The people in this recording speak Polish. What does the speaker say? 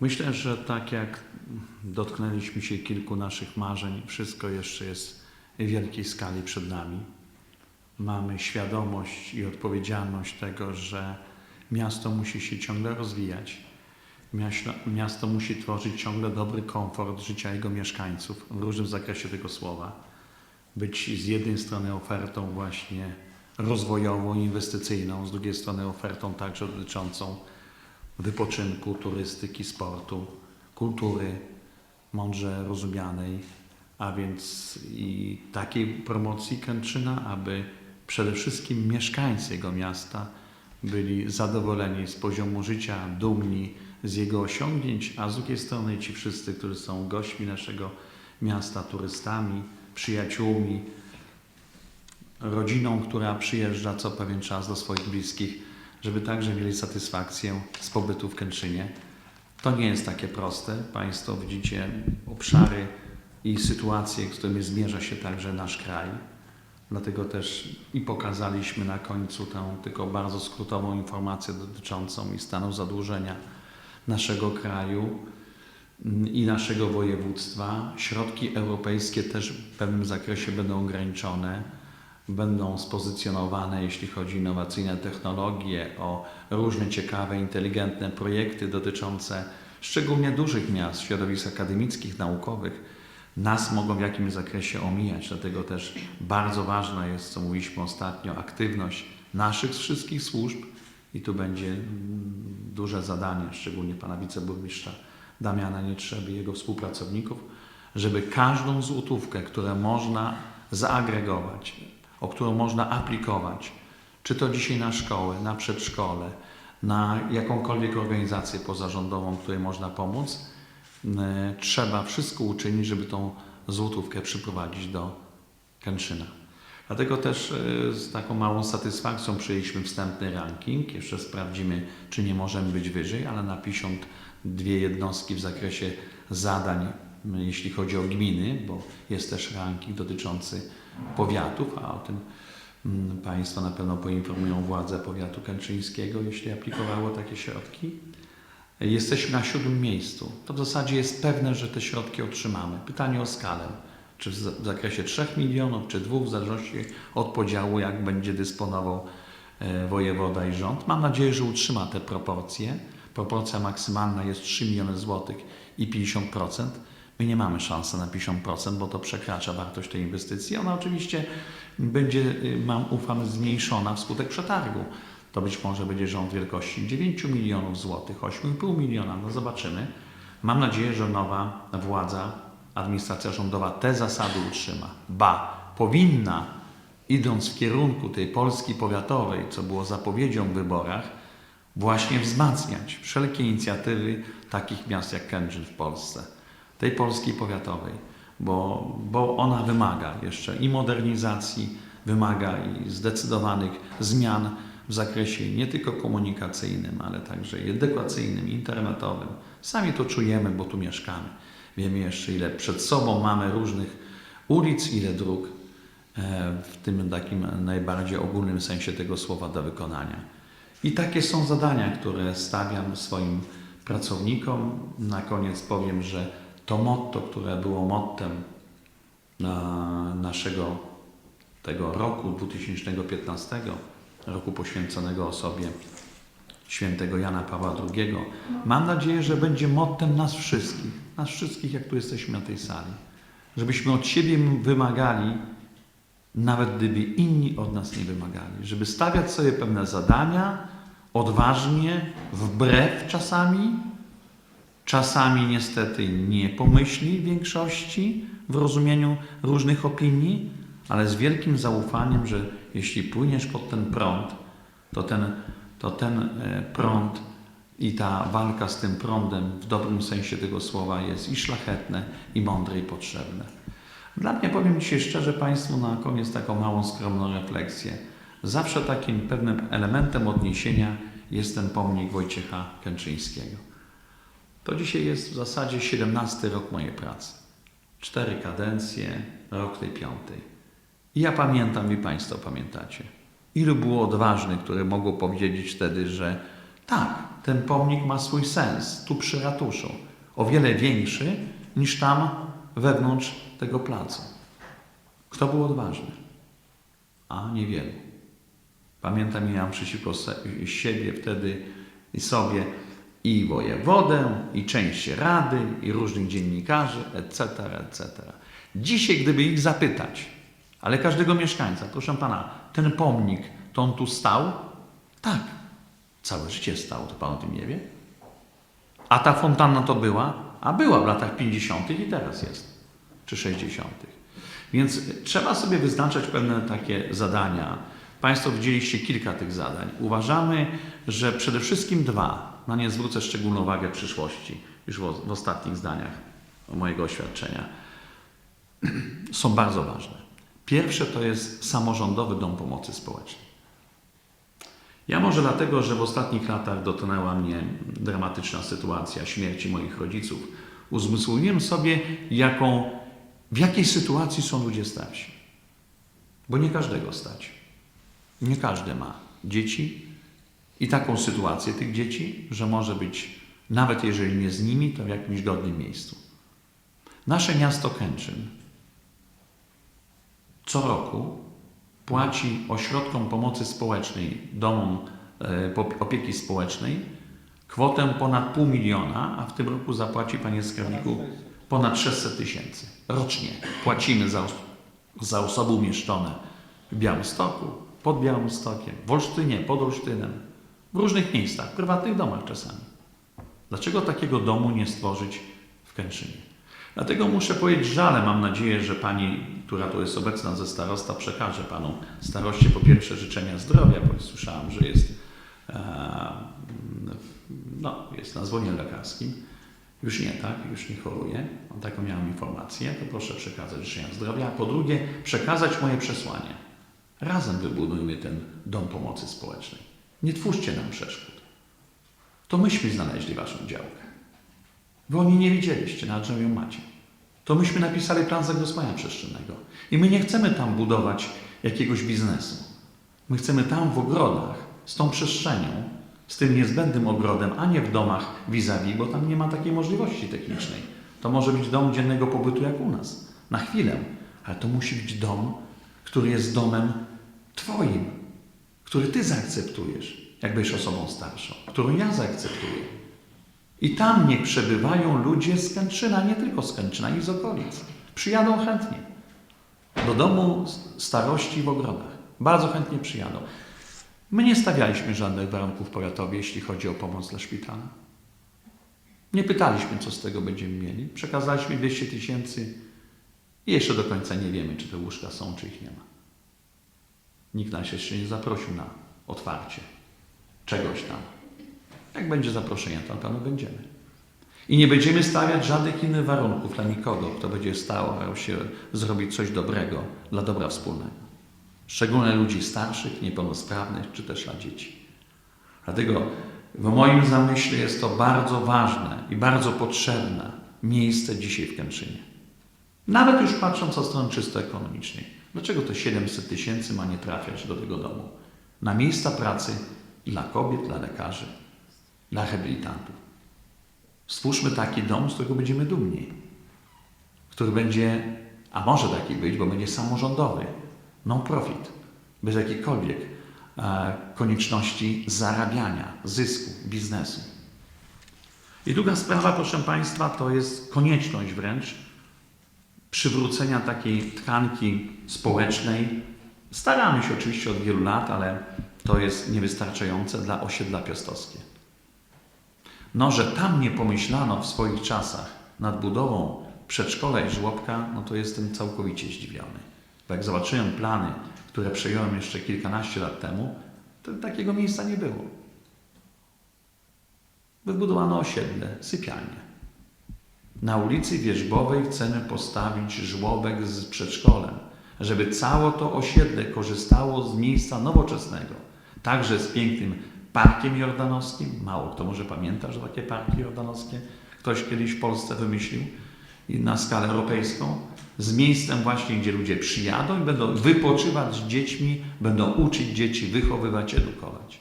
Myślę, że tak jak dotknęliśmy się kilku naszych marzeń, wszystko jeszcze jest w wielkiej skali przed nami. Mamy świadomość i odpowiedzialność tego, że miasto musi się ciągle rozwijać. Miasto, musi tworzyć ciągle dobry komfort życia jego mieszkańców w różnym zakresie tego słowa. Być z jednej strony ofertą właśnie rozwojową, inwestycyjną, z drugiej strony ofertą także dotyczącą wypoczynku, turystyki, sportu, kultury mądrze rozumianej, a więc i takiej promocji Kęczyna, aby przede wszystkim mieszkańcy jego miasta byli zadowoleni z poziomu życia, dumni z jego osiągnięć, a z drugiej strony ci wszyscy, którzy są gośćmi naszego miasta, turystami, przyjaciółmi, rodziną, która przyjeżdża co pewien czas do swoich bliskich, żeby także mieli satysfakcję z pobytu w Kęczynie. To nie jest takie proste. Państwo widzicie obszary i sytuacje, z którymi zmierza się także nasz kraj. Dlatego też i pokazaliśmy na końcu tę tylko bardzo skrótową informację dotyczącą i stanu zadłużenia naszego kraju i naszego województwa. Środki europejskie też w pewnym zakresie będą ograniczone, będą spozycjonowane, jeśli chodzi o innowacyjne technologie, o różne ciekawe, inteligentne projekty dotyczące szczególnie dużych miast, środowisk akademickich, naukowych. Nas mogą w jakimś zakresie omijać, dlatego też bardzo ważna jest, co mówiliśmy ostatnio, aktywność naszych wszystkich służb i tu będzie mm, duże zadanie, szczególnie pana wiceburmistrza Damiana Nietrzeby i jego współpracowników, żeby każdą złotówkę, którą można zaagregować, o którą można aplikować, czy to dzisiaj na szkołę, na przedszkole, na jakąkolwiek organizację pozarządową, której można pomóc, e, trzeba wszystko uczynić, żeby tą złotówkę przyprowadzić do Kęczyna. Dlatego też e, z taką małą satysfakcją przyjęliśmy wstępny ranking. Jeszcze sprawdzimy, czy nie możemy być wyżej, ale na 52 jednostki w zakresie zadań, jeśli chodzi o gminy, bo jest też ranking dotyczący powiatów, a o tym mm, Państwo na pewno poinformują władze powiatu kęczyńskiego, jeśli aplikowało takie środki. Jesteśmy na siódmym miejscu. To w zasadzie jest pewne, że te środki otrzymamy. Pytanie o skalę. Czy w za- w zakresie 3 milionów, czy 2, w zależności od podziału, jak będzie dysponował e, wojewoda i rząd. Mam nadzieję, że utrzyma te proporcje. Proporcja maksymalna jest 3 miliony złotych i 50%. My nie mamy szansy na 50%, bo to przekracza wartość tej inwestycji. Ona oczywiście będzie, y, mam ufam, zmniejszona wskutek przetargu. To być może będzie rząd wielkości 9 milionów złotych, 8,5 miliona, no zobaczymy. Mam nadzieję, że nowa władza, administracja rządowa te zasady utrzyma. Ba, powinna, idąc w kierunku tej Polski powiatowej, co było zapowiedzią w wyborach, właśnie wzmacniać wszelkie inicjatywy takich miast jak Kędzyn w Polsce, tej Polski powiatowej, bo, bo ona wymaga jeszcze i modernizacji, wymaga i zdecydowanych zmian w zakresie nie tylko komunikacyjnym, ale także edukacyjnym, internetowym. Sami to czujemy, bo tu mieszkamy. Wiemy jeszcze, ile przed sobą mamy różnych ulic, ile dróg e, w tym takim najbardziej ogólnym sensie tego słowa do wykonania. I takie są zadania, które stawiam swoim pracownikom. Na koniec powiem, że to motto, które było mottem na naszego tego roku 2015, roku poświęconego osobie świętego Jana Pawła II, mam nadzieję, że będzie mottem nas wszystkich, nas wszystkich, jak tu jesteśmy na tej sali. Żebyśmy od siebie wymagali, nawet gdyby inni od nas nie wymagali, żeby stawiać sobie pewne zadania odważnie, wbrew czasami, czasami niestety nie pomyśli większości w rozumieniu różnych opinii, ale z wielkim zaufaniem, że jeśli płyniesz pod ten prąd, to ten, to ten e, prąd i ta walka z tym prądem w dobrym sensie tego słowa jest i szlachetne, i mądre, i potrzebne. Dla mnie, powiem dzisiaj szczerze Państwu, na koniec taką małą, skromną refleksję. Zawsze takim pewnym elementem odniesienia jest ten pomnik Wojciecha Kęczyńskiego. To dzisiaj jest w zasadzie 17 rok mojej pracy. Cztery kadencje, rok tej piątej. I ja pamiętam, i Państwo pamiętacie, ilu było odważnych, które mogło powiedzieć wtedy, że tak, ten pomnik ma swój sens, tu przy ratuszu. O wiele większy niż tam wewnątrz tego placu. Kto był odważny? A niewielu. Pamiętam, miałem przeciwko siebie wtedy i sobie i wojewodę, i część rady, i różnych dziennikarzy, etc., etc. Dzisiaj, gdyby ich zapytać, ale każdego mieszkańca, proszę pana, ten pomnik, to on tu stał? Tak. Całe życie stał, to pan o tym nie wie? A ta fontanna to była? A była w latach 50. i teraz jest, czy 60. Więc trzeba sobie wyznaczać pewne takie zadania. Państwo widzieliście kilka tych zadań. Uważamy, że przede wszystkim dwa, na nie zwrócę szczególną uwagę w przyszłości, już w, w ostatnich zdaniach mojego oświadczenia, są bardzo ważne. Pierwsze to jest samorządowy dom pomocy społecznej. Ja może dlatego, że w ostatnich latach dotknęła mnie dramatyczna sytuacja śmierci moich rodziców, uzmysłowiłem sobie, jaką, w jakiej sytuacji są ludzie starsi. Bo nie każdego stać. Nie każdy ma dzieci i taką sytuację tych dzieci, że może być, nawet jeżeli nie z nimi, to w jakimś godnym miejscu. Nasze miasto Kęczyn co roku płaci ośrodkom pomocy społecznej, domom e, opieki społecznej kwotę ponad pół miliona, a w tym roku zapłaci, panie skarbniku, ponad 600 tysięcy. Rocznie płacimy za, za osoby umieszczone w Białymstoku, pod Białymstokiem, w Olsztynie, pod Olsztynem, w różnych miejscach, w prywatnych domach czasami. Dlaczego takiego domu nie stworzyć w Kęczynie? Dlatego muszę powiedzieć żale, mam nadzieję, że pani, która tu jest obecna ze starosta, przekaże panu staroście po pierwsze życzenia zdrowia, bo słyszałam, że jest, e, no, jest na zwonie lekarskim. Już nie, tak? Już nie choruje. Taką miałam informację, to proszę przekazać życzenia zdrowia. Po drugie, przekazać moje przesłanie. Razem wybudujmy ten dom pomocy społecznej. Nie twórzcie nam przeszkód. To myśmy znaleźli waszą działkę. Wy o niej nie widzieliście, nawet że ją macie. To myśmy napisali plan zagospodarowania przestrzennego. I my nie chcemy tam budować jakiegoś biznesu. My chcemy tam w ogrodach, z tą przestrzenią, z tym niezbędnym ogrodem, a nie w domach vis-a-vis, bo tam nie ma takiej możliwości technicznej. To może być dom dziennego pobytu jak u nas, na chwilę, ale to musi być dom, który jest domem Twoim, który Ty zaakceptujesz, jak będziesz osobą starszą, którą ja zaakceptuję. I tam niech przebywają ludzie z Kęczyna, nie tylko z Kęczyna i z okolic. Przyjadą chętnie do domu starości w ogrodach. Bardzo chętnie przyjadą. My nie stawialiśmy żadnych warunków powiatowi, jeśli chodzi o pomoc dla szpitala. Nie pytaliśmy, co z tego będziemy mieli. Przekazaliśmy 200 tysięcy i jeszcze do końca nie wiemy, czy te łóżka są, czy ich nie ma. Nikt nas jeszcze nie zaprosił na otwarcie czegoś tam. Jak będzie zaproszenie, to na pewno będziemy. I nie będziemy stawiać żadnych innych warunków dla nikogo, kto będzie starał się zrobić coś dobrego dla dobra wspólnego. Szczególnie ludzi starszych, niepełnosprawnych, czy też dla dzieci. Dlatego w moim zamyśle jest to bardzo ważne i bardzo potrzebne miejsce dzisiaj w Kęczynie. Nawet już patrząc od strony czysto ekonomicznej. Dlaczego te 700 tysięcy ma nie trafiać do tego domu? Na miejsca pracy dla kobiet, dla lekarzy, dla rehabilitantów. Stwórzmy taki dom, z którego będziemy dumni. Który będzie, a może taki być, bo będzie samorządowy, non-profit, bez jakiejkolwiek e, konieczności zarabiania, zysku, biznesu. I druga sprawa, proszę Państwa, to jest konieczność wręcz przywrócenia takiej tkanki społecznej. Staramy się oczywiście od wielu lat, ale to jest niewystarczające dla osiedla piastowskie. No, że tam nie pomyślano w swoich czasach nad budową przedszkola i żłobka, no to jestem całkowicie zdziwiony. Bo jak zobaczyłem plany, które przejąłem jeszcze kilkanaście lat temu, to takiego miejsca nie było. Wybudowano osiedle, sypialnie. Na ulicy Wierzbowej chcemy postawić żłobek z przedszkolem, żeby całe to osiedle korzystało z miejsca nowoczesnego, także z pięknym parkiem jordanowskim. Mało kto może pamięta, że takie parki jordanowskie ktoś kiedyś w Polsce wymyślił i na skalę europejską, z miejscem właśnie, gdzie ludzie przyjadą i będą wypoczywać z dziećmi, będą uczyć dzieci, wychowywać, edukować.